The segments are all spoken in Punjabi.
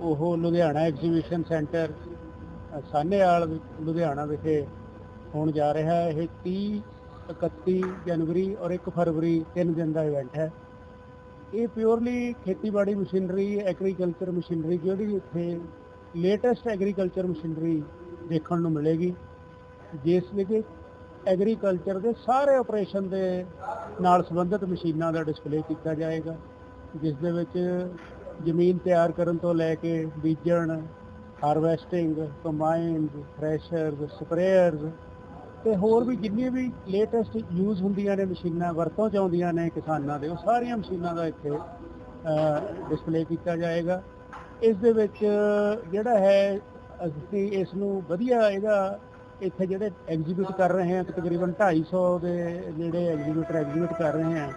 ਉਹ ਲੁਧਿਆਣਾ ਐਗਜ਼ੀਬਿਸ਼ਨ ਸੈਂਟਰ ਅ, ਲੁਧਿਆਣਾ ਵਿਖੇ ਹੋਣ ਜਾ ਰਿਹਾ ਹੈ। ਇਹ 30 31 ਜਨਵਰੀ ਔਰ 1 ਫਰਵਰੀ ਤਿੰਨ ਦਿਨ ਦਾ ਇਵੈਂਟ ਹੈ। ਇਹ ਪਿਓਰਲੀ ਖੇਤੀਬਾੜੀ ਮਸ਼ੀਨਰੀ ਐਗਰੀਕਲਚਰ ਮਸ਼ੀਨਰੀ ਜਿਹੜੀ ਇੱਥੇ ਲੇਟੈਸਟ ਐਗਰੀਕਲਚਰ ਮਸ਼ੀਨਰੀ ਦੇਖਣ ਨੂੰ ਮਿਲੇਗੀ ਜਿਸ ਵਿੱਚ ਐਗਰੀਕਲਚਰ ਦੇ ਸਾਰੇ ਆਪਰੇਸ਼ਨ ਦੇ ਨਾਲ ਸੰਬੰਧਿਤ ਮਸ਼ੀਨਾਂ ਦਾ ਡਿਸਪਲੇ ਕੀਤਾ ਜਾਏਗਾ ਜਿਸ ਦੇ ਵਿੱਚ ਜ਼ਮੀਨ ਤਿਆਰ ਕਰਨ ਤੋਂ ਲੈ ਕੇ ਬੀਜਣ ਹਾਰਵੈਸਟਿੰਗ ਕੰਬਾਈਨਸ ਥ੍ਰੈਸ਼ਰਸ ਸਪਰੇਅਰਸ ਤੇ ਹੋਰ ਵੀ ਜਿੰਨੀਆਂ ਵੀ ਲੇਟੈਸਟ ਯੂਜ਼ ਹੁੰਦੀਆਂ ਨੇ ਮਸ਼ੀਨਾਂ, ਵਰਤੋਂ ਚ ਆਉਂਦੀਆਂ ਨੇ ਕਿਸਾਨਾਂ ਦੇ, ਉਹ ਸਾਰੀਆਂ ਮਸ਼ੀਨਾਂ ਦਾ ਇੱਥੇ ਡਿਸਪਲੇ ਕੀਤਾ ਜਾਏਗਾ। ਇਸ ਦੇ ਵਿੱਚ ਜਿਹੜਾ ਹੈ, ਅਸੀਂ ਇਸ ਨੂੰ ਵਧੀਆ ਇਹਦਾ ਇੱਥੇ ਜਿਹੜੇ ਐਗਜ਼ੀਬਿਟ ਕਰ ਰਹੇ ਹਾਂ, ਤਕਰੀਬਨ 250 ਦੇ ਜਿਹੜੇ ਐਗਜ਼ੀਬਿਟਰ ਐਗਜ਼ੀਬਿਟ ਕਰ ਰਹੇ ਹਾਂ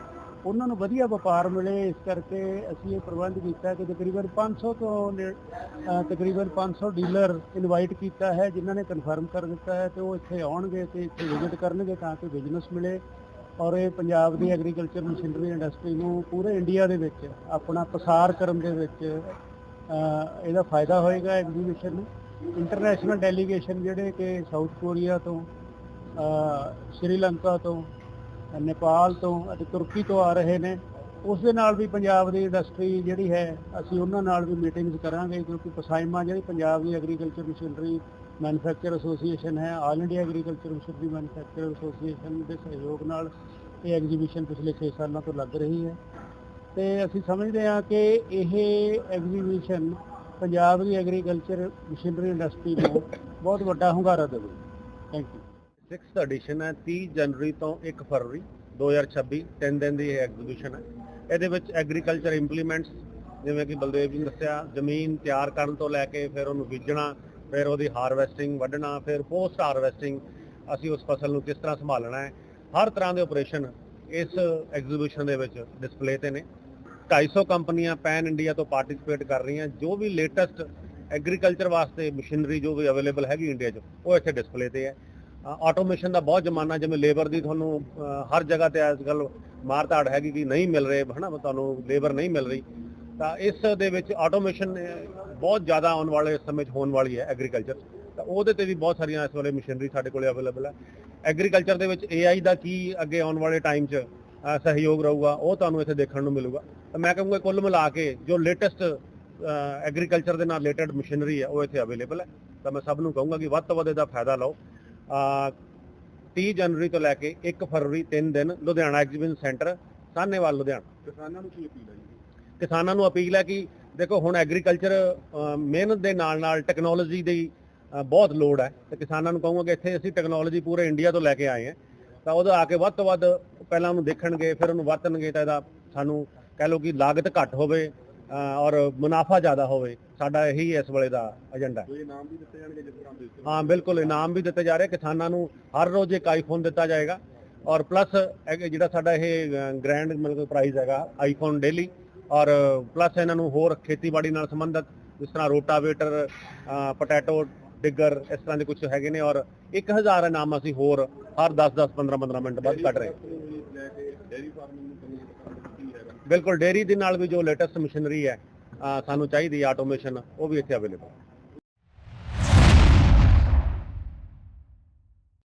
ਉਹਨਾਂ ਨੂੰ ਵਧੀਆ ਵਪਾਰ ਮਿਲੇ, ਇਸ ਕਰਕੇ ਅਸੀਂ ਇਹ ਪ੍ਰਬੰਧ ਕੀਤਾ ਕਿ ਤਕਰੀਬਨ 500 ਤੋਂ ਨੇ- ਅਹ, ਤਕਰੀਬਨ 500 ਡੀਲਰ ਇਨਵਾਈਟ ਕੀਤਾ ਹੈ, ਜਿਨ੍ਹਾਂ ਨੇ ਕਨਫਰਮ ਕਰ ਦਿੱਤਾ ਹੈ ਤੇ ਉਹ ਇੱਥੇ ਆਉਣਗੇ ਤੇ ਇੱਥੇ ਵਿਜ਼ਿਟ ਕਰਨਗੇ ਤਾਂ ਕਿ ਬਿਜ਼ਨਸ ਮਿਲੇ ਔਰ ਇਹ ਪੰਜਾਬ ਦੀ ਐਗਰੀਕਲਚਰ ਮਸ਼ੀਨਰੀ ਇੰਡਸਟਰੀ ਨੂੰ ਪੂਰੇ ਇੰਡੀਆ ਦੇ ਵਿੱਚ, ਆਪਣਾ ਪਸਾਰ ਕਰਨ ਦੇ ਵਿੱਚ ਇਹਦਾ ਫਾਇਦਾ ਹੋਏਗਾ ਐਗਜ਼ੀਬਿਸ਼ਨ ਨੂੰ। ਇੰਟਰਨੈਸ਼ਨਲ ਡੈਲੀਗੇਸ਼ਨ ਜਿਹੜੇ ਕਿ ਸਾਊਥ ਕੋਰੀਆ ਤੋਂ ਸ਼੍ਰੀਲੰਕਾ ਤੋਂ ਨੇਪਾਲ ਤੋਂ ਅਤੇ ਤੁਰਕੀ ਤੋਂ ਆ ਰਹੇ ਨੇ। ਉਸ ਦੇ ਨਾਲ ਵੀ ਪੰਜਾਬ ਦੀ ਇੰਡਸਟਰੀ ਜਿਹੜੀ ਹੈ, ਅਸੀਂ ਉਹਨਾਂ ਨਾਲ ਵੀ ਮੀਟਿੰਗਸ ਕਰਾਂਗੇ ਕਿਉਂਕਿ ਪਸਾਈਮਾ ਜਿਹੜੀ ਪੰਜਾਬ ਦੀ ਐਗਰੀਕਲਚਰ ਮਸ਼ੀਨਰੀ ਮੈਨੂਫੈਕਚਰ ਐਸੋਸੀਏਸ਼ਨ ਹੈ all India agriculture machinery manufacture association ਦੇ ਸਹਿਯੋਗ ਨਾਲ ਇਹ ਐਗਜ਼ੀਬਿਸ਼ਨ ਪਿਛਲੇ 6 ਸਾਲਾਂ ਤੋਂ ਲੱਗ ਰਹੀ ਹੈ। ਤੇ ਅਸੀਂ ਸਮਝਦੇ ਹਾਂ ਕਿ ਇਹ ਐਗਜ਼ੀਬਿਸ਼ਨ ਪੰਜਾਬ ਦੀ ਐਗਰੀਕਲਚਰ ਮਸ਼ੀਨਰੀ ਇੰਡਸਟਰੀ ਨੂੰ ਬਹੁਤ ਵੱਡਾ ਹੁੰਗਾਰਾ ਦੇਵੇਗਾ। ਥੈਂਕ ਯੂ 6th ਐਡੀਸ਼ਨ ਹੈ 30 ਜਨਵਰੀ ਤੋਂ 1 ਫਰਵਰੀ 2026 ਤਿੰਨ ਦਿਨ ਦੀ ਇਹ ਐਗਜ਼ੀਬਿਸ਼ਨ ਹੈ। ਇਹਦੇ ਵਿੱਚ ਐਗਰੀਕਲਚਰ ਇੰਪਲੀਮੈਂਟਸ ਜਿਵੇਂ ਕਿ ਬਲਦੇਵ ਜੀ ਨੇ ਦੱਸਿਆ, ਜ਼ਮੀਨ ਤਿਆਰ ਕਰਨ ਤੋਂ ਲੈ ਕੇ ਫਿਰ ਉਹਨੂੰ ਬੀਜਣਾ, ਫਿਰ ਉਹਦੀ ਹਾਰਵੈਸਟਿੰਗ ਵੱਢਣਾ, ਫਿਰ ਪੋਸਟ ਹਾਰਵੈਸਟਿੰਗ ਅਸੀਂ ਉਸ ਫਸਲ ਨੂੰ ਕਿਸ ਤਰ੍ਹਾਂ ਸੰਭਾਲਣਾ ਹੈ। ਹਰ ਤਰ੍ਹਾਂ ਦੇ ਆਪਰੇਸ਼ਨ ਇਸ ਐਗਜ਼ੀਬਿਸ਼ਨ ਦੇ ਵਿੱਚ ਡਿਸਪਲੇ ਤੇ ਨੇ। 250 ਕੰਪਨੀਆਂ ਪੈਨ ਇੰਡੀਆ ਤੋਂ ਪਾਰਟਿਸਿਪੇਟ ਕਰ ਰਹੀਆਂ, ਜੋ ਵੀ ਲੇਟੈਸਟ ਐਗਰੀਕਲਚਰ ਵਾਸਤੇ ਮਸ਼ੀਨਰੀ ਜੋ ਵੀ ਅਵੇਲੇਬਲ ਹੈਗੀ ਇੰਡੀਆ 'ਚ, ਉਹ ਇੱਥੇ ਡਿਸਪਲੇ ਤੇ ਹੈ। ਆਟੋਮੇਸ਼ਨ ਦਾ ਬਹੁਤ ਜ਼ਮਾਨਾ, ਜਿਵੇਂ ਲੇਬਰ ਦੀ ਤੁਹਾਨੂੰ ਹਰ ਜਗ੍ਹਾ ਤੇ ਅੱਜ ਕੱਲ ਮਾਰਤਾੜ ਹੈਗੀ ਕਿ ਨਹੀਂ ਮਿਲ ਰਹੇ, ਹਨਾ ਤੁਹਾਨੂੰ ਲੇਬਰ ਨਹੀਂ ਮਿਲ ਰਹੀ। ਤਾਂ ਇਸ ਦੇ ਵਿੱਚ ਆਟੋਮੇਸ਼ਨ ਬਹੁਤ ਜ਼ਿਆਦਾ ਆਉਣ ਵਾਲੇ ਸਮੇਂ 'ਚ ਹੋਣ ਵਾਲੀ ਹੈ ਐਗਰੀਕਲਚਰ ਤਾਂ ਉਹਦੇ ਤੇ ਵੀ ਬਹੁਤ ਸਾਰੀਆਂ ਇਸ ਵੇਲੇ ਮਸ਼ੀਨਰੀ ਸਾਡੇ ਕੋਲੇ ਅਵੇਲੇਬਲ ਹੈ। ਐਗਰੀਕਲਚਰ ਦੇ ਵਿੱਚ AI ਦਾ ਕੀ ਅੱਗੇ ਆਉਣ ਵਾਲੇ ਟਾਈਮ 'ਚ ਸਹਿਯੋਗ ਰਹੂਗਾ, ਉਹ ਤੁਹਾਨੂੰ ਇੱਥੇ ਦੇਖਣ ਨੂੰ ਮਿਲੂਗਾ। ਤਾਂ ਮੈਂ ਕਹੂੰਗਾ ਕੁੱਲ ਮਿਲਾ ਕੇ ਜੋ ਲੇਟੈਸਟ ਐਗਰੀਕਲਚਰ ਦੇ ਨਾਲ ਰਿਲੇਟਡ ਮਸ਼ੀਨਰੀ ਹੈ, ਉਹ ਇੱਥੇ ਅਵੇਲੇਬਲ ਹੈ। ਤਾਂ ਮੈਂ ਸਭ ਨੂੰ ਕਹੂੰਗਾ ਕਿ ਵੱਧ ਤੋਂ ਵੱਧ ਇਹਦਾ ਫਾਇਦਾ ਲਓ। 30 ਜਨਵਰੀ ਤੋਂ ਲੈ ਕੇ 1 ਫਰਵਰੀ 3 ਦਿਨ ਲੁਧਿਆਣਾ ਐਗਜ਼ੀਬਿਸ਼ਨ ਸੈਂਟਰ ਸਾਹਨੇਵਾਲ ਲੁਧਿਆਣਾ। ਕਿਸਾਨਾਂ ਨੂੰ ਕੀ ਅਪੀਲ ਹੈ ਜੀ? ਕਿਸਾਨਾਂ ਨੂੰ ਅਪੀਲ ਹੈ ਕਿ ਦੇਖੋ ਹੁਣ ਐਗਰੀਕਲਚਰ ਮਿਹਨਤ ਦੇ ਨਾਲ ਨਾਲ ਟੈਕਨੋਲੋਜੀ ਦੀ ਬਹੁਤ ਲੋੜ ਹੈ। ਤੇ ਕਿਸਾਨਾਂ ਨੂੰ ਕਹੂੰਗਾ ਕਿ ਇੱਥੇ ਅਸੀਂ ਟੈਕਨੋਲੋਜੀ ਪੂਰੇ ਇੰਡੀਆ ਤੋਂ ਲੈ ਕੇ ਆਏ ਹਾਂ। ਤਾਂ ਉਹਦਾ ਆ ਕੇ ਵੱਧ ਤੋਂ ਵੱਧ ਪਹਿਲਾਂ ਉਹਨੂੰ ਦੇਖਣਗੇ ਫਿਰ ਉਹਨੂੰ ਵਰਤਣਗੇ ਤਾਂ ਇਹਦਾ ਸਾਨੂੰ ਕਹਿ ਲਓ ਕਿ ਲਾਗਤ ਘੱਟ ਹੋਵੇ। ਔਰ ਮੁਨਾਫਾ ਜ਼ਿਆਦਾ ਹੋਵੇ ਸਾਡਾ ਇਹੀ ਇਸ ਵੇਲੇ ਦਾ ਏਜੰਡਾ ਹੈ। ਕੋਈ ਇਨਾਮ ਵੀ ਦਿੱਤੇ ਜਾਣਗੇ ਜਿਸ ਤਰ੍ਹਾਂ ਦੇ ਹਾਂ? ਬਿਲਕੁਲ ਇਨਾਮ ਵੀ ਦਿੱਤੇ ਜਾ ਰਹੇ ਕਿਸਾਨਾਂ ਨੂੰ ਹਰ ਰੋਜ਼ ਇੱਕ ਆਈਫੋਨ ਦਿੱਤਾ ਜਾਏਗਾ। ਔਰ ਪਲੱਸ ਜਿਹੜਾ ਸਾਡਾ ਇਹ ਗ੍ਰੈਂਡ ਮਤਲਬ ਪ੍ਰਾਈਜ਼ ਹੈਗਾ ਆਈਫੋਨ ਡੇਲੀ ਔਰ ਪਲੱਸ ਇਹਨਾਂ ਨੂੰ ਹੋਰ ਖੇਤੀਬਾੜੀ ਨਾਲ ਸੰਬੰਧਿਤ ਜਿਸ ਤਰ੍ਹਾਂ ਰੋਟਾਵੇਟਰ ਪੋਟੈਟੋ ਡਿੱਗਰ ਇਸ ਤਰ੍ਹਾਂ ਦੇ ਕੁਝ ਹੈਗੇ ਨੇ ਔਰ 1000 ਇਨਾਮ ਅਸੀਂ ਹੋਰ ਹਰ 10 10 15 15 ਮਿੰਟ ਬਾਅਦ ਕੱਢ ਰਹੇ ਹਾਂ। ਲੈ ਕੇ ਡੇਰੀ ਫਾਰਮਿੰਗ ਨੂੰ ਤੁਹਾਨੂੰ ਕੀ ਹੈਗਾ ਬਿਲਕੁਲ ਡੇਰੀ ਦੇ ਨਾਲ ਵੀ ਜੋ ਲੇਟੈਸਟ ਮਸ਼ੀਨਰੀ ਹੈ ਸਾਨੂੰ ਚਾਹੀਦੀ ਆਟੋਮੇਸ਼ਨ ਉਹ ਵੀ ਇੱਥੇ ਅਵੇਲੇਬਲ